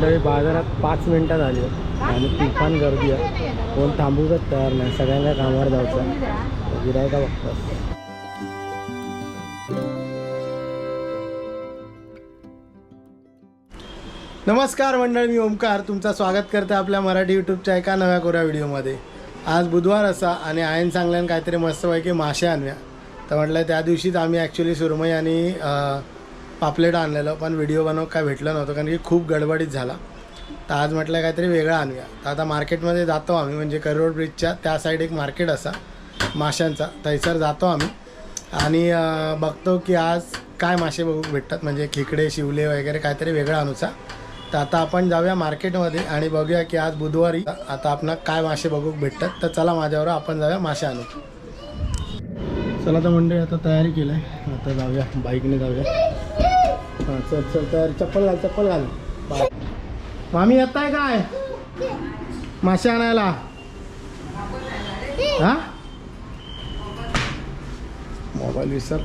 मंडळी बाजारात पाच मिनिटात आली. आणि तुफान गर्दी आहे. कोण थांबूच तयार नाही. सगळ्यांना कामावर जायचं गिरायका बघतात नमस्कार मंडळ मी ओमकार. तुमचं स्वागत करते आपल्या मराठी यूट्यूबच्या एका नव्या कोऱ्या व्हिडिओमध्ये. आज बुधवार असा आणि आयन सांगल्यान काहीतरी मस्तपैकी मासे आणूया. तर म्हटलं त्या दिवशीच आम्ही ॲक्च्युली सुरमई आणि पापलेट आणलेलं पण व्हिडिओ बनव काय भेटलं नव्हतं कारण की खूप गडबडीत झाला. तर आज म्हटलं काहीतरी वेगळं आणूया. तर आता मार्केटमध्ये जातो आम्ही म्हणजे करोड ब्रिजच्या त्या साईड एक मार्केट असा माशांचा. थैसर जातो आम्ही. आणि बघतो की आज काय मासे बघू भेटतात म्हणजे खेकडे शिवले वगैरे काहीतरी वेगळं आणूचा. तर आता आपण जाऊया मार्केटमध्ये आणि बघूया की आज बुधवारी आता आपण काय मासे बघू भेटतात. तर चला माझ्यावर आपण जाऊया मासे आणू चला तर मंडळी आता तयारी केलं आहे. आता जाऊया बाईकने जाऊया. हां चल चल तर चप्पल घाल चप्पल घाल. मामी येत आहे काय? मासे आणायला. हा? मोबाईल विसर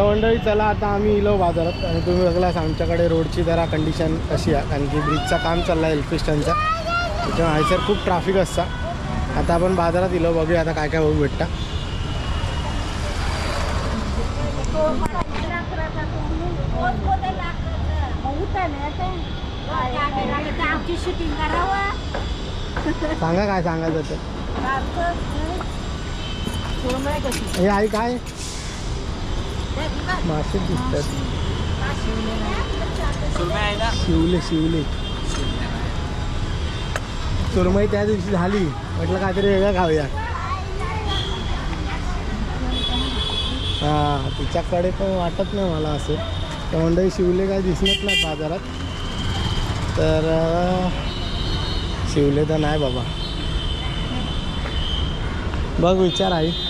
तर मंडळी चला आता आम्ही इलो बाजारात आणि तुम्ही बघलास आमच्याकडे रोडची जरा कंडिशन कशी आहे कारण की ब्रिजचं काम चाललं आहे एल्फिस्टनचं त्याच्यामुळे हायसर खूप ट्रॅफिक असता. आता आपण बाजारात इलो बघूया आता काय काय बघू भेटता. सांगा काय सांगायचं ते. हे आई काय? मासे दिसतात. शिवले शिवले. सुरमई त्या दिवशी झाली. म्हटलं काहीतरी वेगळं खाऊया. हा तिच्याकडे पण वाटत नाही मला असं. तोंडही मंडळी शिवले काय दिसत नाही बाजारात. तर शिवले तर नाही बाबा. बघ विचार आई. आहे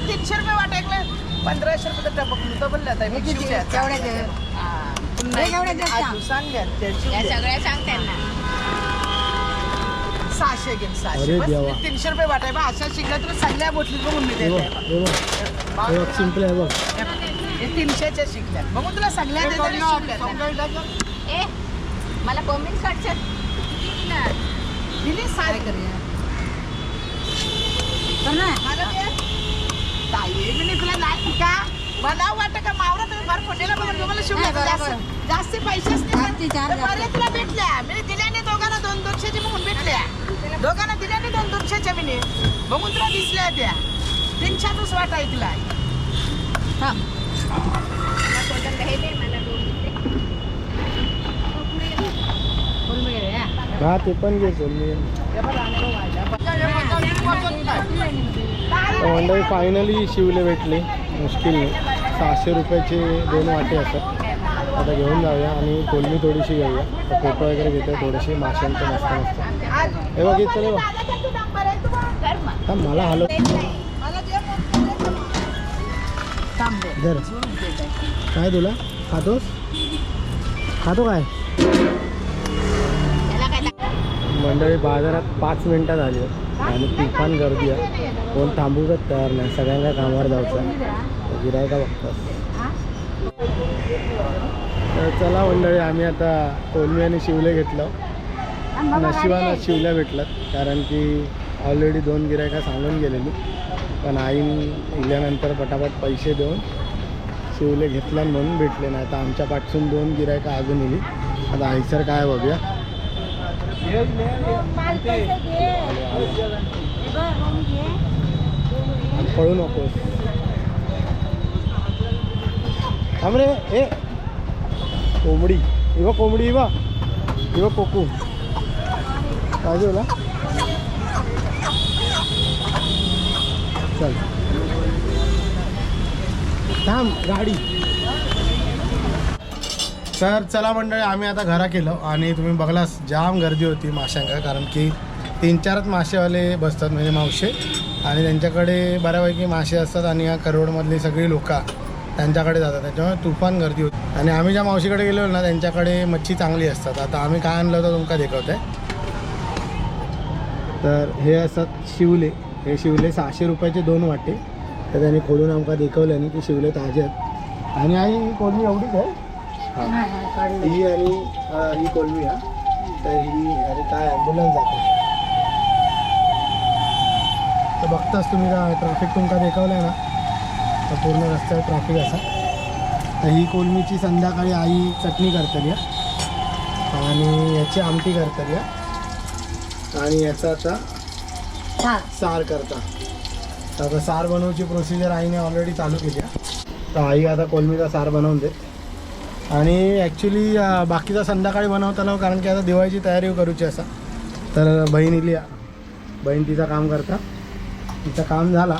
तीनशे रुपये वाटा ऐकलं पंधराशे रुपये तर टपक तो बोलला होता मी शिवल्या सांग सगळ्या सांग त्यांना. सहाशे घेईन सहाशे. बस. तीनशे रुपये वाटा आहे. बा अशा शिकल्या तर सगळ्या बोटली बघून मी हे बघ देते हे बघ. हे बघ हे बघ हे तीनशेच्या शिकल्या. बघून तुला सगळ्या देते. ए मला बोंबील काढच्यात दिली साय मला दे. ताई, मी नी तुला नाही का मला वाटतं का मावरा तुम्ही फार फोडलेला बघून तुम्हाला नाही, जास्त. जास्त पैसेच नाही बरे तुला भेटल्या मी दिल्याने दोघांना दोन दोनशेचे बघून भेटल्या दोघांना दिल्याने दोन दोनशेच्या मी बघून तुला दिसल्या त्या वाट ऐकला हे हा ते पण घे तर मंडळी फायनली शिवले भेटले. मुश्किल. सहाशे रुपयाचे दोन वाटे असतात आता घेऊन जाऊया आणि कोलमी थोडीशी घेऊया. तर फोटो वगैरे घेतो थोडेसे माशांचे मस्त मस्त. हे बघ हे बघ. मला हलो काय तुला? खातोस? खातो काय? मंडळी बाजारात पाच मिनिटात आली आणि तुफान गर्दी आहे. कोण थांबूकच तयार नाही. सगळ्यांना कामावर जायचं गिरायका बघतात. तर चला मंडळी आम्ही आता कोलमी आणि शिवले घेतलं. नशिबानं शिवल्या भेटलात कारण की ऑलरेडी दोन गिरायका सांगून गेलेली. पण आईन इल्यानंतर पटापट पैसे देऊन शिवले घेतला म्हणून भेटले नाही. आता आमच्या पाठसून दोन गिरायका अजून इली. आता आईसर काय बघूया. पळू नकोस. थांब रे ए. कोंबडी. इवा कोंबडी इवा. इवा कोकू. पाहिजे बाजूला चल. थांब गाडी. तर चला मंडळी आम्ही आता घरा केलं आणि तुम्ही बघलास जाम गर्दी होती माशांका कारण की तीन चारच मासेवाले बसतात म्हणजे मावशे. आणि त्यांच्याकडे बऱ्यापैकी मासे असतात आणि या करोडमधली सगळी लोक त्यांच्याकडे जातात. त्याच्यामुळे तुफान गर्दी होती. आणि आम्ही ज्या मावशीकडे गेलो ना त्यांच्याकडे मच्छी चांगली असतात. आता आम्ही काय आणलं होतं तुमका दाखवत आहे तर हे असतात शिवले. हे शिवले सहाशे रुपयाचे दोन वाटे. तर त्यांनी खोलून आमका दाखवले आणि ते शिवले ताजे आहेत. आणि आई कोणी एवढीच आहे? ही. आणि अं, ही कोलमी हा. तर ही अरे काय ॲम्ब्युलन्स जाते तर बघताच तुम्ही ट्रॅफिक तुमका दाखवलं आहे ना तर पूर्ण रस्त्यावर ट्रॅफिक असा. तर ही कोलमीची संध्याकाळी आई चटणी करतली हा. आणि याची आमटी करतली हा. आणि याचा आता सार. करता. तर आता सार बनवची प्रोसिजर आईने ऑलरेडी चालू केली आहे तर आई आता कोलमीचा सार बनवून दे आणि ॲक्च्युली बाकीचा संध्याकाळी बनवताना कारण की आता दिवाळीची तयारी करूची असा तर बहीण इली बहीण तिचं काम करता. तिचं काम झाला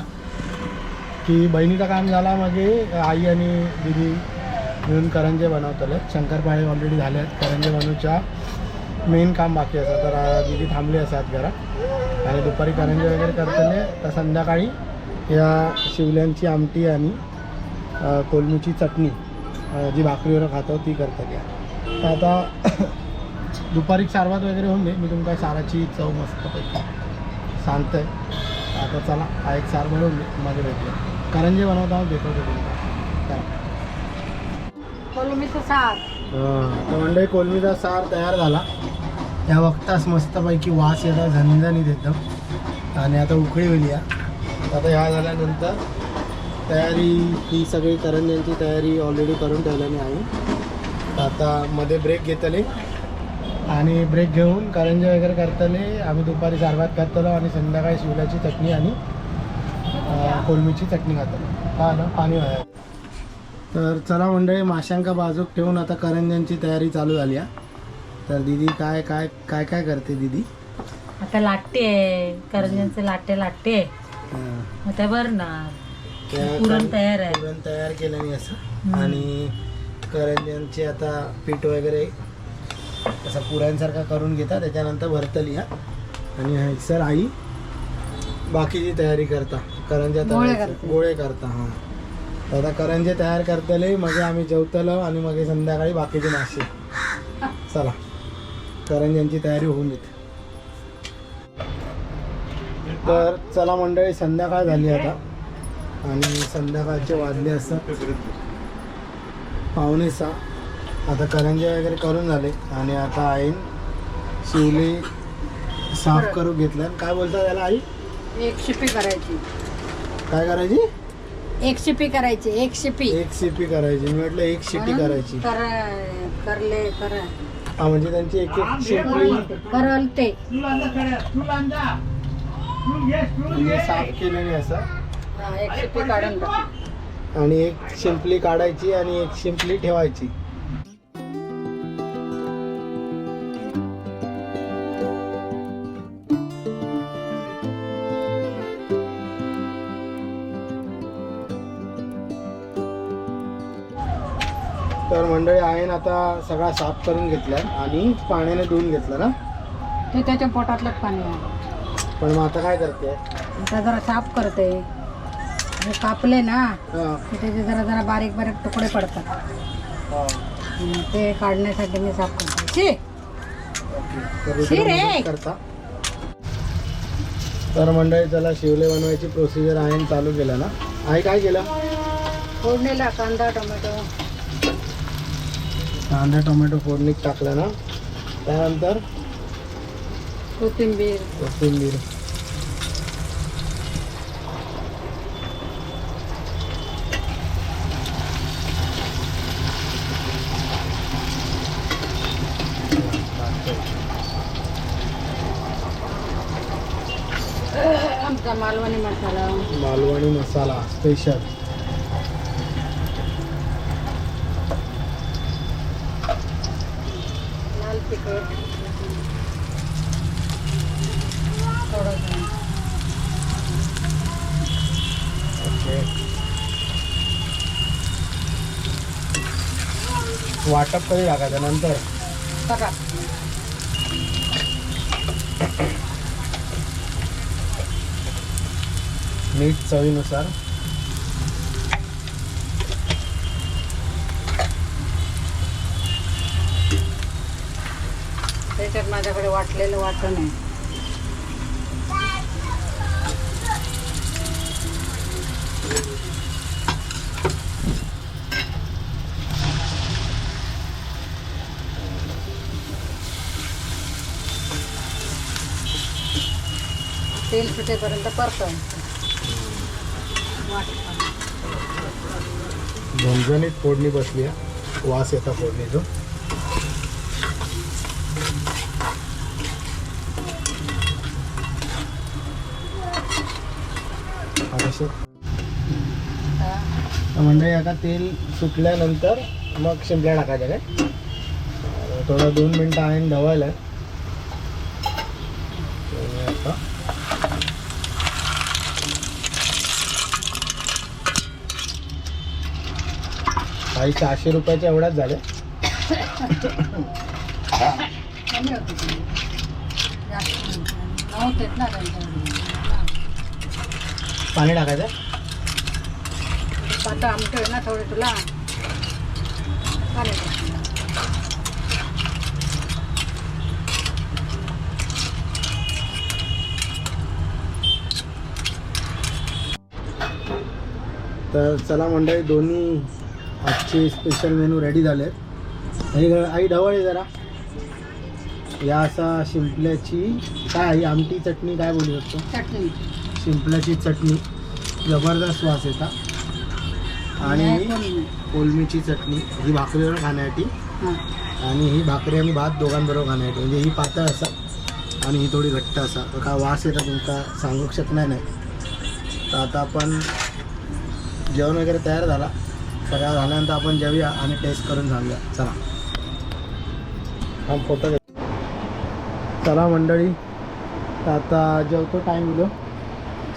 की बहिणीचं काम झाला मागे आई आणि दिदी मिळून करंजे बनवतले. शंकरपाळे ऑलरेडी झाले आहेत. करंजे बनवच्या मेन काम बाकी असं तर दिदी थांबली असतात घरात. आणि दुपारी करंजे वगैरे करतले. तर संध्याकाळी या शिवल्यांची आमटी आणि कोलमीची चटणी जी भाकरीवर खातो ती करतली आहे तर आता दुपारी सारवात वगैरे होऊन दे मी तुमका साराची चव मस्तपैकी सांगतोय. आता चला हा एक सार बनवून दे माझे भेटले करंजे बनवता भेटवतो तुमका कोलमीचं सार. तर मंडळी कोलमीचा सार तयार झाला. त्या बघताच मस्तपैकी वास येतात झणझणीत एकदम. आणि आता उकळी होईल या. आता ह्या झाल्यानंतर तयारी ही सगळी करंज्यांची तयारी ऑलरेडी करून ठेवल्याने आहे. आता मध्ये ब्रेक घेतले. आणि ब्रेक घेऊन करंजे वगैरे करतले आम्ही दुपारी सारभात करतलो आणि संध्याकाळी शिवल्याची चटणी आणि कोलमीची चटणी खातलो. हा ना पाणी व्हायला तर चला मंडळी माशांका बाजूक ठेवून आता करंज्यांची तयारी चालू झाली आहे तर दीदी काय काय काय काय करते दीदी? आता लाटते आहे करंज्यांचे लाटे लाटते. मग ते भरणार. त्या पुरण तयार आहे. पुरण तयार केल्याने असं. आणि करंज्यांचे आता पीठ वगैरे असं पुऱ्यांसारखा करून घेता त्याच्यानंतर भरतली हा आणि हॅक्सर आई बाकीची तयारी करता. करंज्या तयार-. गोळे करता. हां. तर आता करंजे तयार करतले मग आम्ही जेवतलो आणि मग संध्याकाळी बाकीचे मासे चला. करंज्यांची तयारी होऊन येते. तर चला मंडळी संध्याकाळ झाली आता. आणि संध्याकाळचे वाजले असतात पावणे सहा आता करंजे वगैरे करून झाले. आणि आता आईन शिवले साफ करून घेतल्या काय बोलतात त्याला आई? एक शिपी करायची. काय करायची? एक शिपी करायची एक शिपी. एक शिपी करायची. मी म्हटलं एक शिटी करायची. कर करले कर. हा म्हणजे त्यांची एक एक शिपी. करल ते म्हणजे साफ केलेली असं. एक शिपी काढून टाक. आणि एक शिंपली काढायची आणि एक शिंपली ठेवायची. तर मंडळी आहे ना आता सगळा साफ करून घेतलाय आणि पाण्याने धुवून घेतलं ना? ते त्याच्या पोटातलंच पाणी आहे पण मग आता काय करते? आता जरा साफ करते. हे कापले ना की त्याचे जरा जरा बारीक बारीक तुकडे पडतात. हा. ते काढण्यासाठी मी साफ करते. शी. तर करता. मंडळी चला शिवले बनवायची प्रोसिजर आहे चालू केलं ना. आई काय केलं? फोडणीला कांदा टोमॅटो. कांदा टोमॅटो फोडणीत टाकलं ना. त्यानंतर? कोथिंबीर. कोथिंबीर. मालवणी मसाला. मालवणी मसाला स्पेशल लाल तिखट. वाटप कधी टाकायचं? नंतर? बघा. मीठ चवीनुसार. त्याच्यात माझ्याकडे वाटलेलं वाटण आहे. तेल सुटेपर्यंत परतव झणझणीत फोडणी बसली आहे. वास येता फोडणीचं म्हणजे आता तेल सुटल्यानंतर मग शिंपल्या टाकायच्या काय थोडं दोन मिनटं आहे ढवायला आता काही सहाशे रुपयाच्या एवढ्याच झाल्या. पाणी टाकायचं? पाता आमटे ना थोडे तुला. तर चला मंडळी दोन्ही आजचे स्पेशल मेनू रेडी झाले आहेत आई आई ढवळ आहे जरा. या असा शिंपल्याची काय आई आमटी चटणी काय बोलू शकतो? चटणी. शिंपल्याची चटणी. जबरदस्त वास येता. आणि. कोलमीची चटणी. ही भाकरीवर खाण्यासाठी. आणि ही भाकरी आणि भात दोघांबरोबर खाण्यासाठी. म्हणजे ही पातळ असा. आणि ही थोडी घट्ट असा. तर काय वास येता तुमका सांगू शकणार नाही. तर आता आपण जेवण वगैरे तयार झाला. सगळ्या झाल्यानंतर आपण जेवूया आणि टेस्ट करून सांगूया चला. फोटो चला मंडळी तर आता जेवतो टाईम इलो.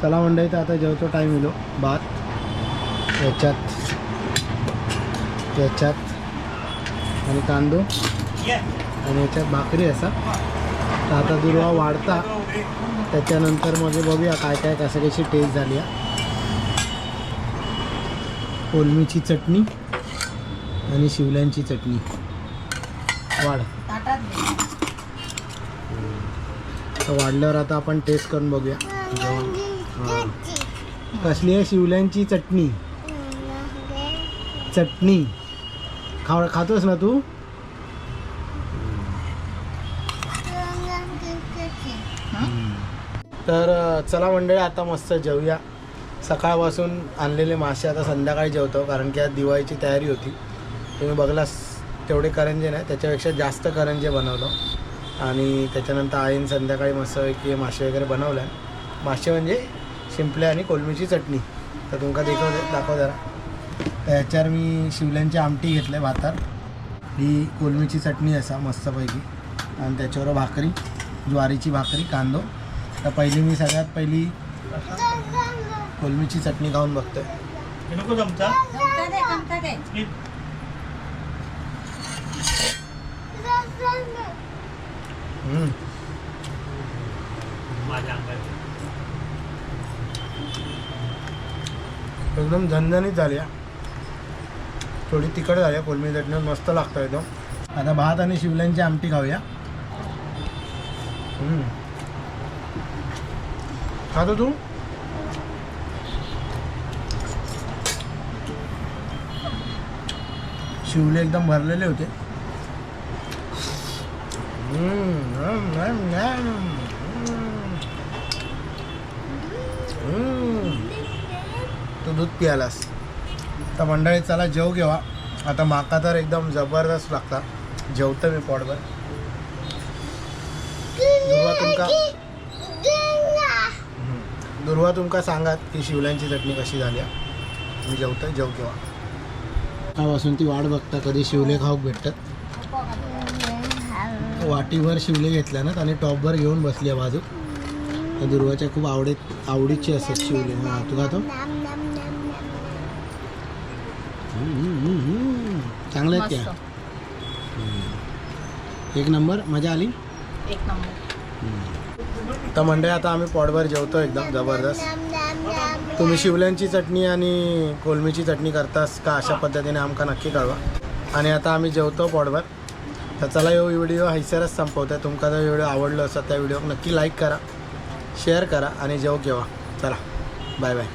चला मंडळी तर आता जेवतो टाईम इलो. भात याच्यात याच्यात आणि कांदो आणि याच्यात भाकरी असा तर आता दुर्वा वाढता. त्याच्यानंतर मग बघूया काय काय कसं कशी टेस्ट झाली आहे. कोलमीची चटणी आणि शिवल्यांची चटणी. वाढ. वाढल्यावर आता आपण टेस्ट करून बघूया. कसली आहे शिवल्यांची चटणी? चटणी. खा खातोस ना तू? तर चला मंडळी आता मस्त जेवूया. सकाळपासून आणलेले मासे आता संध्याकाळी जेवतो कारण की आज दिवाळीची तयारी होती. तुम्ही बघलास तेवढे करंजे नाही त्याच्यापेक्षा जास्त करंजे बनवलं. आणि त्याच्यानंतर आईन संध्याकाळी मस्तपैकी मासे वगैरे बनवल्या मासे म्हणजे शिंपले आणि कोलमीची चटणी. तर तुमका देखव दाखव जरा. त्याच्यावर ह्याच्यावर मी शिवल्यांची आमटी घेतले भातार ही कोलमीची चटणी असा मस्तपैकी. आणि त्याच्यावर भाकरी ज्वारीची भाकरी कांदो. तर पहिली मी सगळ्यात पहिली कोलमीची चटणी खाऊन बघतोय. नको चमचा. एकदम झणझणीत झाली. थोडी तिखट झाली कोलमी चटणी मस्त लागतं एकदम. आता भात आणि शिवल्यांची आमटी खाऊया. हम्म. खातो तू? शिवले एकदम भरलेले होते. तू दूध प्यालास. तर मंडळी चला जेव घेवा. आता माका तर एकदम जबरदस्त लागता. जेवतो मी पोटभर. दुर्वा तुमका दुर्वा तुमका सांगात की शिवल्यांची चटणी कशी झाली मी जेवतं जेव घेवा कापासून ती वाट बघता कधी शिवले खाऊक भेटतात. वाटीभर शिवले घेतल्या ना आणि टॉपभर घेऊन बसली आहे बाजू. दुर्वाच्या खूप आवडीत आवडीची असतात शिवले हा तू खातो? चांगले आहेत त्या. एक नंबर. मजा आली? एक नंबर. तर मंडळी आता आम्ही पोटभर जेवतो एकदम जबरदस्त. तुम्ही शिवल्यांची चटणी आणि कोलमीची चटणी करतास का अशा पद्धतीने आमका नक्की कळवा. आणि आता आम्ही जेवतो पोटभर. तर चला यो व्हिडिओ हैसरच संपवतोय. तुमका जर व्हिडिओ आवडलो असत त्या व्हिडिओ नक्की लाईक करा शेअर करा आणि जेव घेवा चला बाय बाय.